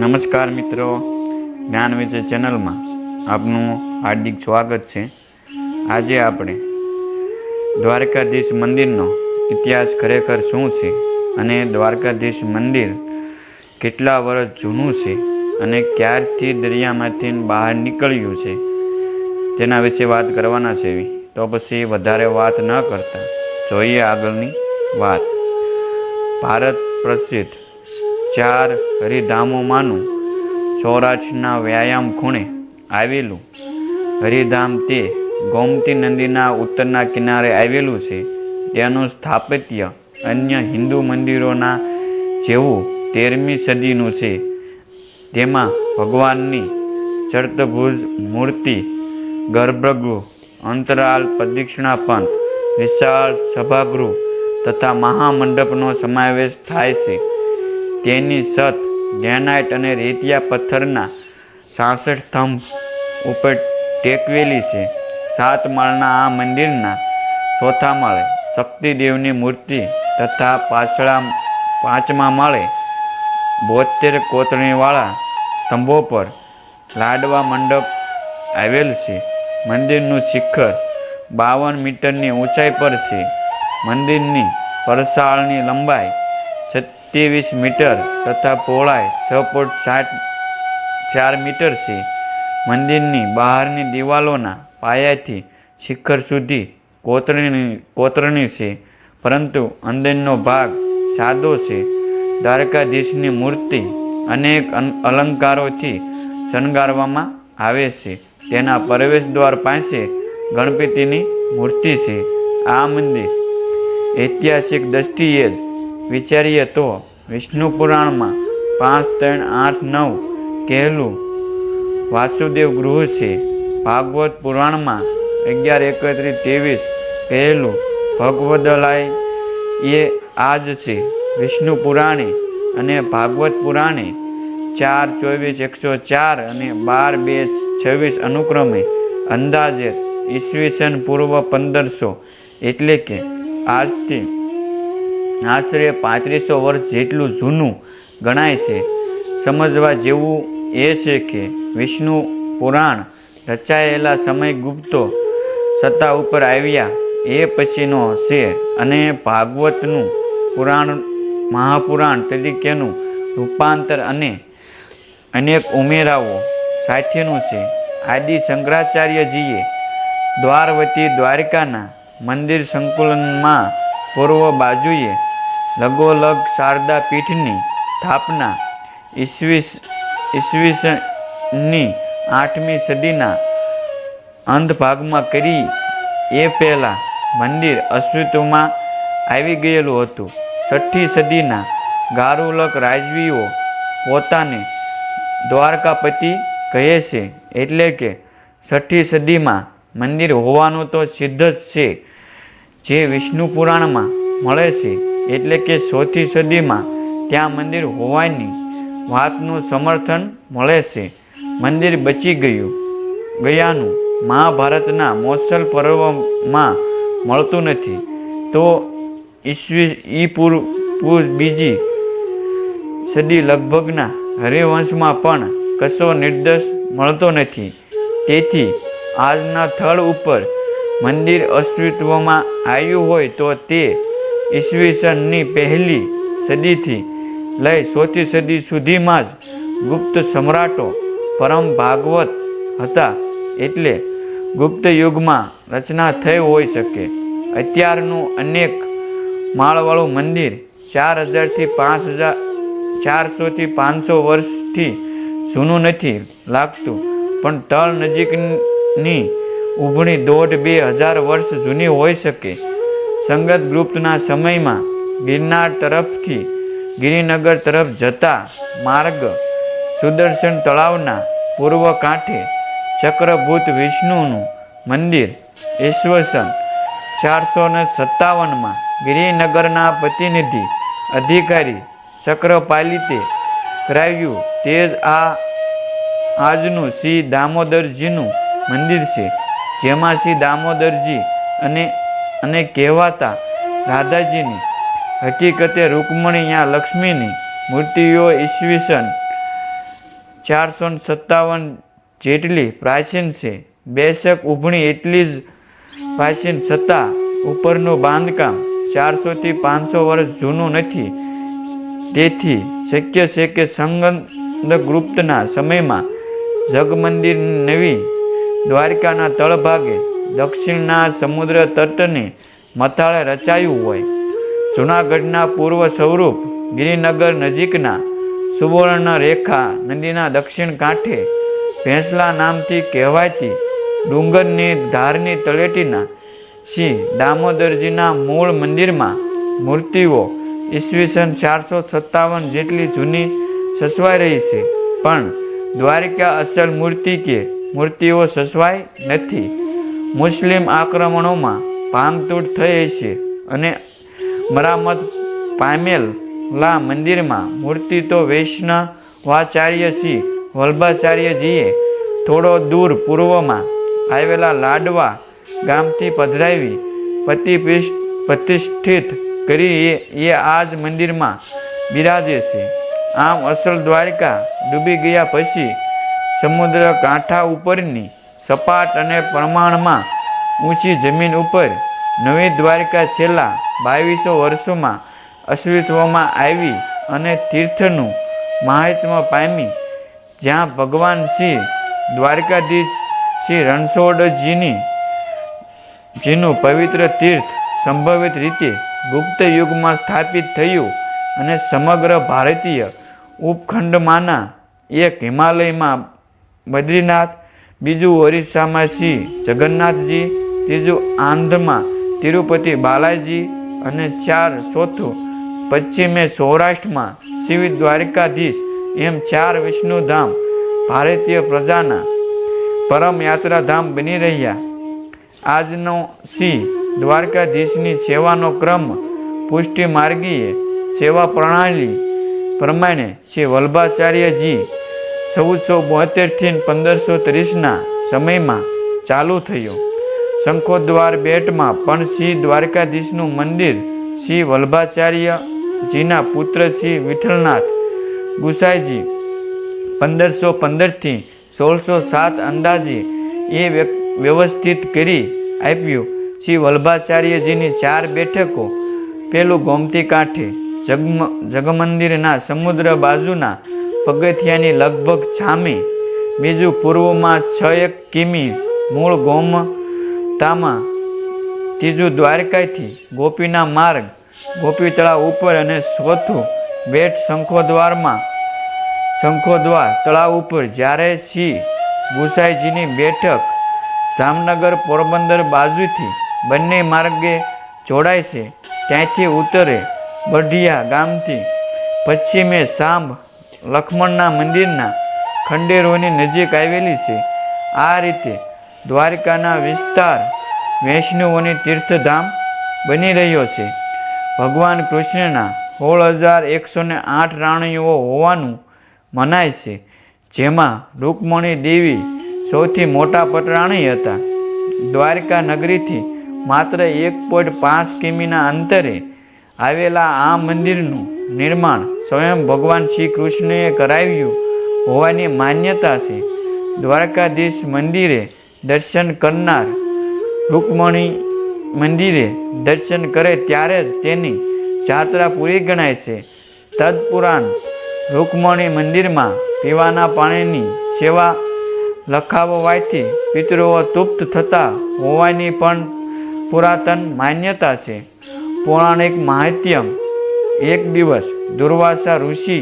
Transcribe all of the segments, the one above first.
નમસ્કાર મિત્રો, જ્ઞાન વિશે ચેનલમાં આપનું હાર્દિક સ્વાગત છે. આજે આપણે દ્વારકાધીશ મંદિરનો ઇતિહાસ ખરેખર શું છે અને દ્વારકાધીશ મંદિર કેટલા વર્ષ જૂનું છે અને ક્યારથી દરિયામાંથી બહાર નીકળ્યું છે તેના વિશે વાત કરવાના છે. તો પછી વધારે વાત ન કરતા, જોઈએ આગળની વાત. ભારત પ્રસિદ્ધ ચાર હરિધામોમાંનું સૌરાષ્ટ્રના વ્યાયામ ખૂણે આવેલું હરિધામ તે ગોમતી નદીના ઉત્તરના કિનારે આવેલું છે. તેનું સ્થાપત્ય અન્ય હિન્દુ મંદિરોના જેવું તેરમી સદીનું છે. તેમાં ભગવાનની ચરતભુજ મૂર્તિ, ગર્ભગૃહ, અંતરાલ, પ્રદક્ષિણા પંથ વિશાળ સભાગૃહ તથા મહામંડપનો સમાવેશ થાય છે. તેની છત ગ્રેનાઇટ અને રેતિયા પથ્થરના સાસઠ સ્તંભ ઉપર ટેકવેલી છે. સાત માળના આ મંદિરના ચોથા માળે શક્તિદેવની મૂર્તિ તથા પાછળા પાંચમા માળે બોતેર કોતરણીવાળા સ્તંભો પર લાડવા મંડપ આવેલ છે. મંદિરનું શિખર બાવન મીટરની ઊંચાઈ પર છે. મંદિરની પરસાળની લંબાઈ સત્યાવીસ મીટર તથા પહોળાઈ છ પોઈન્ટ સાઠ ચાર મીટર છે. મંદિરની બહારની દિવાલોના પાયાથી શિખર સુધી કોતરણી કોતરણી છે, પરંતુ અંદરનો ભાગ સાદો છે. દ્વારકાધીશની મૂર્તિ અનેક અન- અલંકારોથી શણગારવામાં આવે છે. તેના પ્રવેશ દ્વાર પાસે ગણપતિની મૂર્તિ છે. આ મંદિર ઐતિહાસિક દ્રષ્ટિએ જ વિચારીએ તો વિષ્ણુ પુરાણમાં પાંચ, ત્રણ, આઠ, નવ કહેલું વાસુદેવ ગૃહ છે. ભાગવત પુરાણમાં અગિયાર, એકત્રીસ, ત્રેવીસ કહેલું ભગવદલાય એ આ જ છે. વિષ્ણુ પુરાણે અને ભાગવત પુરાણે ચાર, ચોવીસ, એકસો ચાર અને બાર, બે, છવ્વીસ અનુક્રમે અંદાજે ઈસવીસન પૂર્વ પંદરસો એટલે કે આજથી આશરે પાંત્રીસો વર્ષ જેટલું જૂનું ગણાય છે. સમજવા જેવું એ છે કે વિષ્ણુ પુરાણ રચાયેલા સમય ગુપ્તો સત્તા ઉપર આવ્યા એ પછીનો છે અને ભાગવતનું પુરાણ મહાપુરાણ તરીકેનું રૂપાંતર અને અનેક ઉમેરાઓ સાથેનું છે. આદિ શંકરાચાર્યજીએ દ્વારવતી દ્વારકાના મંદિર સંકુલનમાં પૂર્વ બાજુએ લગોલગ શારદા પીઠની સ્થાપના ઈસવીસ ઈસવીસની આઠમી સદીના અંધભાગમાં કરી એ પહેલાં મંદિર અસ્તિત્વમાં આવી ગયેલું હતું. છઠ્ઠી સદીના ગારુલક રાજવીઓ પોતાને દ્વારકાપતિ કહે છે એટલે કે છઠ્ઠી સદીમાં મંદિર હોવાનું તો સિદ્ધ જ છે. જે વિષ્ણુ પુરાણમાં મળે છે. એટલે કે ચોથી સદીમાં ત્યાં મંદિર હોવાની વાતનું સમર્થન મળે છે. મંદિર બચી ગયું. ગયાનું મહાભારતના મોસલ પર્વમાં મળતું નથી. તો ઈસવી, ઈ પૂર પૂર બીજી સદી લગભગના હરિવંશમાં પણ કશો નિર્દેશ મળતો નથી. તેથી આજના સ્થળ ઉપર મંદિર અસ્તિત્વમાં આવ્યું હોય તો તે ઈસવીસનની પહેલી સદીથી લઈ ચોથી સદી સુધીમાં જ ગુપ્ત સમ્રાટો પરમ ભાગવત હતા એટલે ગુપ્ત યુગમાં રચના થઈ હોઈ શકે. અત્યારનું અનેક માળવાળું મંદિર ચાર હજારથી પાંચ હજાર ચારસોથી પાંચસો વર્ષથી જૂનું નથી લાગતું, પણ તળ નજીકની ઉભણી દોઢ બે હજાર વર્ષ જૂની હોઈ શકે. સંગત ગ્રુપના સમયમાં ગિરનાર તરફથી ગિરિનગર તરફ જતા માર્ગ સુદર્શન તળાવના પૂર્વ કાંઠે ચક્રભૂત વિષ્ણુનું મંદિર ઈશ્વરસન ચારસો ને સત્તાવનમાં ગિરિનગરના પ્રતિનિધિ અધિકારી ચક્રપાલિતે કરાવ્યું. તે જ આ આજનું શ્રી દામોદરજીનું મંદિર છે, જેમાં શ્રી દામોદરજી અને અને કહેવાતા રાધાજીની હકીકતે રૂકમણી યા લક્ષ્મીની મૂર્તિઓ ઈસવીસન ચારસો સત્તાવન જેટલી પ્રાચીન છે. બેશક ઉભણી એટલી જ પ્રાચીન છતાં ઉપરનું બાંધકામ ચારસોથી પાંચસો વર્ષ જૂનું નથી. તેથી શક્ય છે કે સંગંદગુપ્તના સમયમાં જગમંદિર નવી દ્વારકાના તળભાગે દક્ષિણના સમુદ્ર તટને મથાળે રચાયું હોય. જૂનાગઢના પૂર્વ સ્વરૂપ ગિરિનગર નજીકના સુવર્ણ રેખા નદીના દક્ષિણ કાંઠે ભેંસલા નામથી કહેવાતી ડુંગરની ધારની તળેટીના શ્રી દામોદરજીના મૂળ મંદિરમાં મૂર્તિઓ ઈસવીસન ચારસો સત્તાવન જેટલી જૂની સચવાઈ રહી છે. પણ દ્વારિકા અસલ મૂર્તિ કે મૂર્તિઓ સસવાઈ નથી. મુસ્લિમ આક્રમણોમાં ભાંગતૂટ થઈ છે અને મરામત પામેલા મંદિરમાં મૂર્તિ તો વૈષ્ણવાચાર્ય શ્રી વલ્ભાચાર્યજીએ થોડો દૂર પૂર્વમાં આવેલા લાડવા ગામથી પધરાવી પ્રતિપિષ પ્રતિષ્ઠિત કરી એ આ જ મંદિરમાં બિરાજે છે. આમ અસલ દ્વારકા ડૂબી ગયા પછી સમુદ્ર કાંઠા ઉપરની સપાટ અને પ્રમાણમાં ઊંચી જમીન ઉપર નવી દ્વારિકા છેલ્લા બાવીસો વર્ષોમાં અસ્તિત્વમાં આવી અને તીર્થનું મહાત્મ્ય પામી, જ્યાં ભગવાન શ્રી દ્વારકાધીશ શ્રી રણછોડજીની, જેનું પવિત્ર તીર્થ સંભવિત રીતે ગુપ્ત યુગમાં સ્થાપિત થયું અને સમગ્ર ભારતીય ઉપખંડમાંના એક હિમાલયમાં બદ્રીનાથ બીજું ઓરિસ્સામાં શ્રી જગન્નાથજી. ત્રીજું આંધ્રમાં તિરુપતિ બાલાજી. અને ચાર ચોથું પશ્ચિમે સૌરાષ્ટ્રમાં શિવ દ્વારિકાધીશ, એમ ચાર વિષ્ણુધામ ભારતીય પ્રજાના પરમ યાત્રાધામ બની રહ્યા. આજનો શ્રી દ્વારકાધીશની સેવાનો ક્રમ પુષ્ટિ માર્ગીય સેવા પ્રણાલી પ્રમાણે શ્રી વલ્ભાચાર્યજી. ચૌદસો બોતેરથી પંદરસો ત્રીસના સમયમાં ચાલુ થયું. શંખોદ્વાર બેટમાં પણ શ્રી દ્વારકાધીશનું મંદિર શ્રી વલ્ભાચાર્યજીના પુત્ર શ્રી વિઠ્ઠલનાથ ગુસાઈજી પંદરસો પંદરથી સોળસો સાત અંદાજે એ વ્ય- વ્યવસ્થિત કરી આપ્યું. શ્રી વલ્ભાચાર્યજીની ચાર બેઠકો, પેલું ગોમતી કાંઠે, જગમ, જગમંદિરના સમુદ્ર બાજુના પગથિયાની લગભગ છામી, બીજું પૂર્વમાં છ એક કિમી મૂળ ગોમતામાં, ત્રીજું દ્વારકાથી ગોપીના માર્ગ ગોપી તળાવ ઉપર અને ચોથું બેટ શંખોદ્વારમાં. શંખોદ્વાર તળાવ ઉપર જ્યારે શ્રી ગુસાઈજીની બેઠક જામનગર પોરબંદર બાજુથી બંને માર્ગે જોડાય છે, ત્યાંથી ઉત્તરે બઢિયા ગામથી પશ્ચિમે સાંભ લક્ષ્મણના મંદિરના ખંડેરોની નજીક આવેલી છે. આ રીતે દ્વારકાના વિસ્તાર વૈષ્ણવોની તીર્થધામ બની રહ્યો છે. ભગવાન કૃષ્ણના સોળ હજાર એકસો ને આઠ રાણીઓ હોવાનું મનાય છે, જેમાં રૂકમણી દેવી સૌથી મોટા પટરાણી હતા. દ્વારકા નગરીથી માત્ર એક પોઈન્ટ પાંચ કિમીના અંતરે આવેલા આ મંદિરનું નિર્માણ સ્વયં ભગવાન શ્રી કૃષ્ણએ કરાવ્યું હોવાની માન્યતા છે. દ્વારકાધીશ મંદિરે દર્શન કરનાર રૂકમણી મંદિરે દર્શન કરે ત્યારે જ તેની જાત્રા પૂરી ગણાય છે. તદપુરાણ રૂકમણી મંદિરમાં પીવાના પાણીની સેવા લખાવવાથી પિતૃઓ તૃપ્ત થતા હોવાની પણ પુરાતન માન્યતા છે. પૌરાણિક માહિત્યમ એક દિવસ દુર્વાસા ઋષિ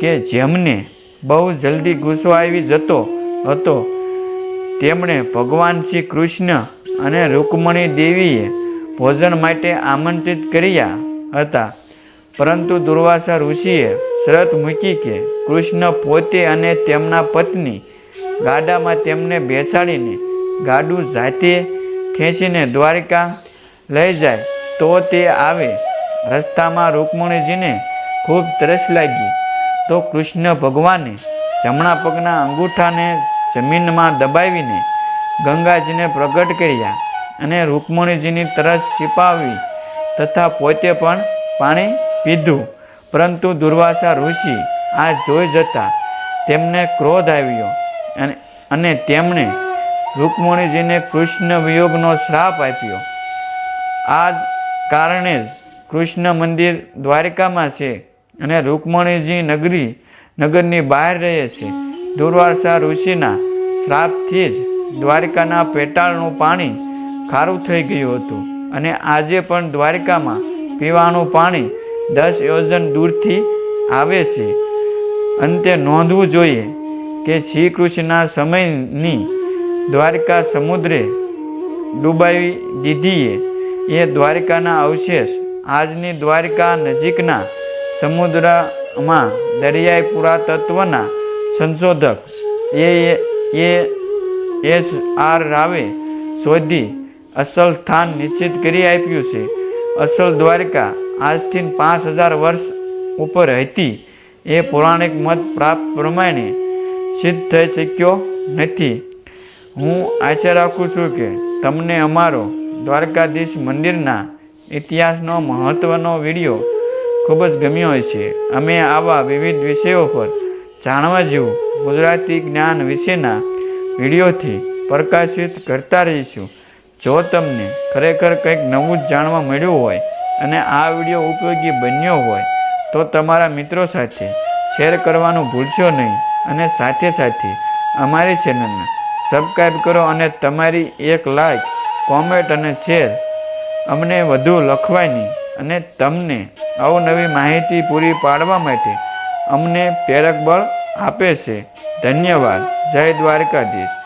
કે જેમને બહુ જલ્દી ગુસ્સો આવી જતો હતો, તેમણે ભગવાન શ્રી કૃષ્ણ અને રૂકમણી દેવીએ ભોજન માટે આમંત્રિત કર્યા હતા. પરંતુ દુર્વાસા ઋષિએ શરત મૂકી કે કૃષ્ણ પોતે અને તેમના પત્ની ગાડામાં તેમને બેસાડીને ગાડું જાતે ખેંચીને દ્વારિકા લઈ જાય. તો તે આવે. રસ્તામાં રૂકમણીજીને ખૂબ તરસ લાગી. તો કૃષ્ણ ભગવાને જમણા પગના અંગૂઠાને જમીનમાં દબાવીને ગંગાજીને પ્રગટ કર્યા અને રૂકમણીજીની તરસ છીપાવી તથા પોતે પણ પાણી પીધું. પરંતુ દુર્વાસા ઋષિ આ જોઈ જતા તેમને ક્રોધ આવ્યો અને અને તેમણે રૂકમણીજીને કૃષ્ણ વિયોગનો શ્રાપ આપ્યો. આ કારણે જ કૃષ્ણ મંદિર દ્વારિકામાં છે અને રૂકમણીજી નગરી નગરની બહાર રહે છે. દુર્વાસા ઋષિના શ્રાપથી જ દ્વારિકાના પેટાળનું પાણી ખારું થઈ ગયું હતું અને આજે પણ દ્વારિકામાં પીવાનું પાણી દસ યોજન દૂરથી આવે છે. અંતે નોંધવું જોઈએ કે શ્રી કૃષ્ણના સમયની દ્વારિકા સમુદ્રે ડૂબાવી દીધીએ. એ દ્વારિકાના અવશેષ. આજની દ્વારિકા નજીકના સમુદ્રમાં દરિયાઈ પુરાતત્વના સંશોધક એ એ એસ આર રાવે શોધી અસલ સ્થાન નિશ્ચિત કરી આપ્યું છે. અસલ દ્વારિકા આજથી પાંચ હજાર વર્ષ ઉપર હતી. એ પૌરાણિક મત પ્રાપ્ત પ્રમાણે સિદ્ધ થઈ શક્યો નથી. હું આશા રાખું છું કે તમને અમારો દ્વારકાધીશ મંદિરના ઇતિહાસનો મહત્ત્વનો વીડિયો ખૂબ જ ગમ્યો હોય છે. અમે આવા વિવિધ વિષયો પર જાણવા જેવું ગુજરાતી જ્ઞાન વિશેના વિડીયોથી પ્રકાશિત કરતા રહીશું. જો તમને ખરેખર કંઈક નવું જ જાણવા મળ્યું હોય અને આ વીડિયો ઉપયોગી બન્યો હોય, તો તમારા મિત્રો સાથે શેર કરવાનું ભૂલશો નહીં અને સાથે સાથે અમારી ચેનલને સબસ્ક્રાઈબ કરો અને તમારી એક લાઈક કોમેન્ટ અને શેર. અમને વધુ લખવાની અને તમને અવનવી માહિતી પૂરી પાડવા માટે અમને પ્રેરક બળ આપે છે. ધન્યવાદ. જય દ્વારકાધીશ.